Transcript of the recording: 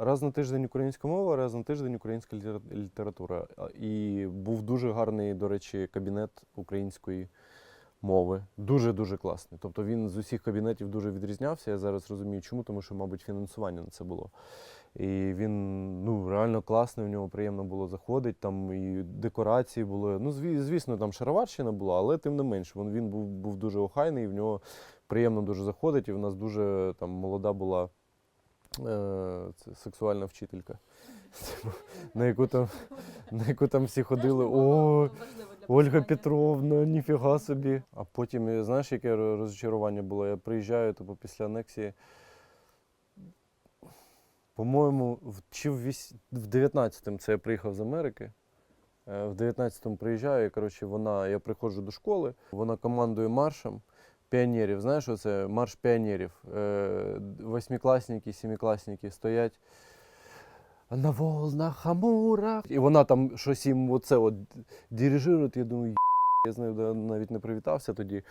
Раз на тиждень українська мова, раз на тиждень українська література. І був дуже гарний, до речі, кабінет української мови. Дуже-дуже класний. Тобто він з усіх кабінетів дуже відрізнявся. Я зараз розумію, чому, тому що, мабуть, фінансування на це було. І він ну, реально класний, в нього приємно було заходити, там і декорації були. Ну, звісно, там шароварщина була, але тим не менш, він, він був, був дуже охайний, і в нього приємно дуже заходить, і в нас дуже там молода була це, сексуальна вчителька. На яку там, на яку там всі ходили. О, Ольга Петровна, ніфіга собі. А потім, е, знаєш, яке розчарування було? Я приїжджаю типу, після анексії. По-моєму, в, чи в, 19-му це я приїхав з Америки. Е, В 19-му приїжджаю, і, коротше, вона, я приходжу до школи, вона командує маршем піонерів. Знаєш, оце марш піонерів. Е, Восьмикласники, сімикласники стоять. На волнах Амура. І вона там щось їм оце от дирижирує. Я думаю, я з нею навіть не привітався тоді.